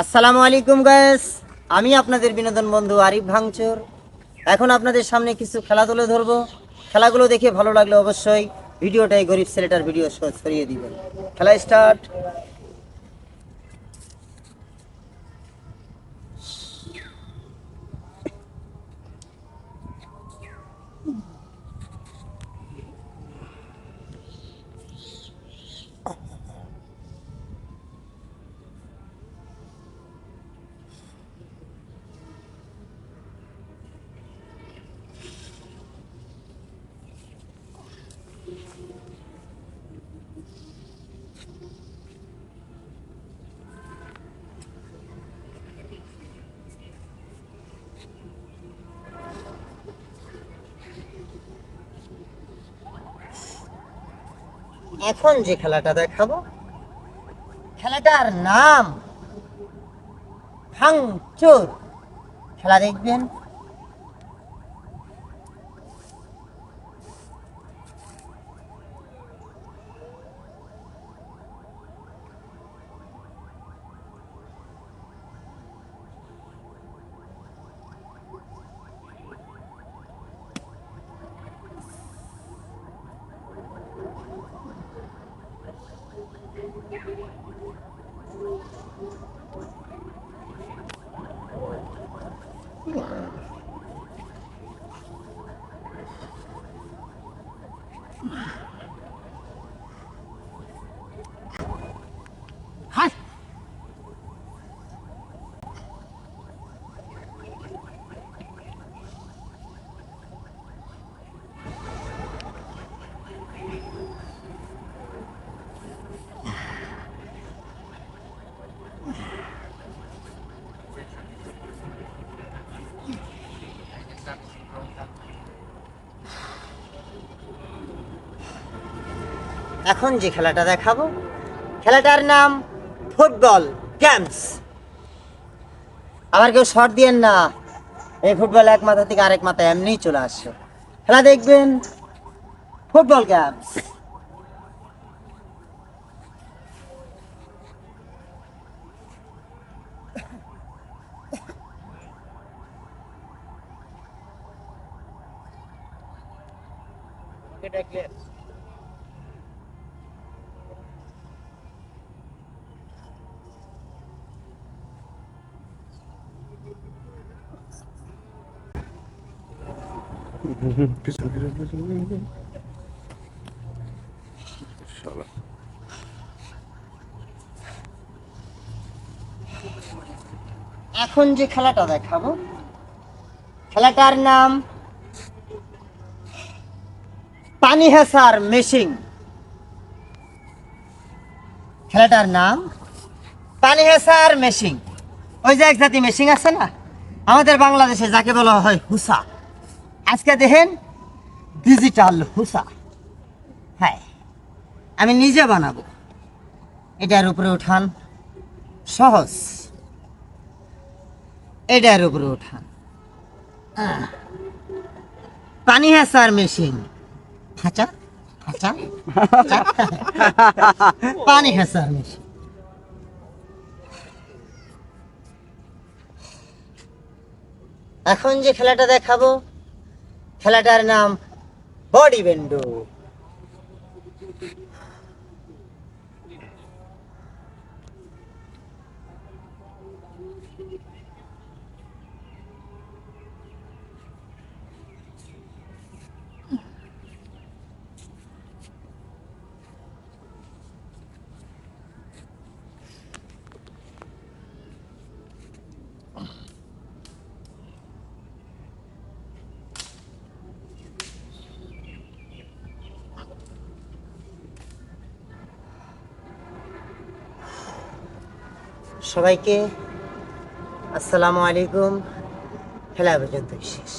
আসসালামু আলাইকুম গায়েস আমি আপনাদের বিনোদন বন্ধু আরিফ ভাঙচুর। এখন আপনাদের সামনে কিছু খেলা তুলে ধরবো। খেলাগুলো দেখে ভালো লাগলে অবশ্যই ভিডিওটাই গরিব ছেলেটার ভিডিও ছড়িয়ে দিবেন। খেলা স্টার্ট এখন যে খেলাটা দেখাবো খেলাটার নাম ভাঙচুর। খেলা দেখবেন? Wow. এখন যে খেলাটা দেখাবো, খেলাটার নাম ফুটবল গেমস। আবার কেউ শর্ট দিয়েন না, এই ফুটবল এক মাথা থেকে আরেক মাথা এমনিই চলে আসছে। খেলা দেখবেন, ফুটবল গেমস। পিছন পিছন পিছন এখন যে খেলাটা দেখাবো, খেলাটার নাম পানি হেসার মেশিং খেলাটার নাম পানি মেশিং ওই যে এক জাতি মেশিং আছে না? আমাদের বাংলাদেশে যাকে বলা হয় হুসা। আজকে দেখেন ডিজিটাল হুসা। হ্যাঁ আমি নিজে বানাবো। এটার উপরে উঠান, সহজ। এটার উপরে উঠান। পানি হাসার মেশিন। হাঁচা। পানি হাসার মেশিন। এখন যে খেলাটা দেখাবো খেলাটার নাম বডি বেন্ডো। সবাইকে আসসালামু আলাইকুম। খেলা পর্যন্ত শেষ।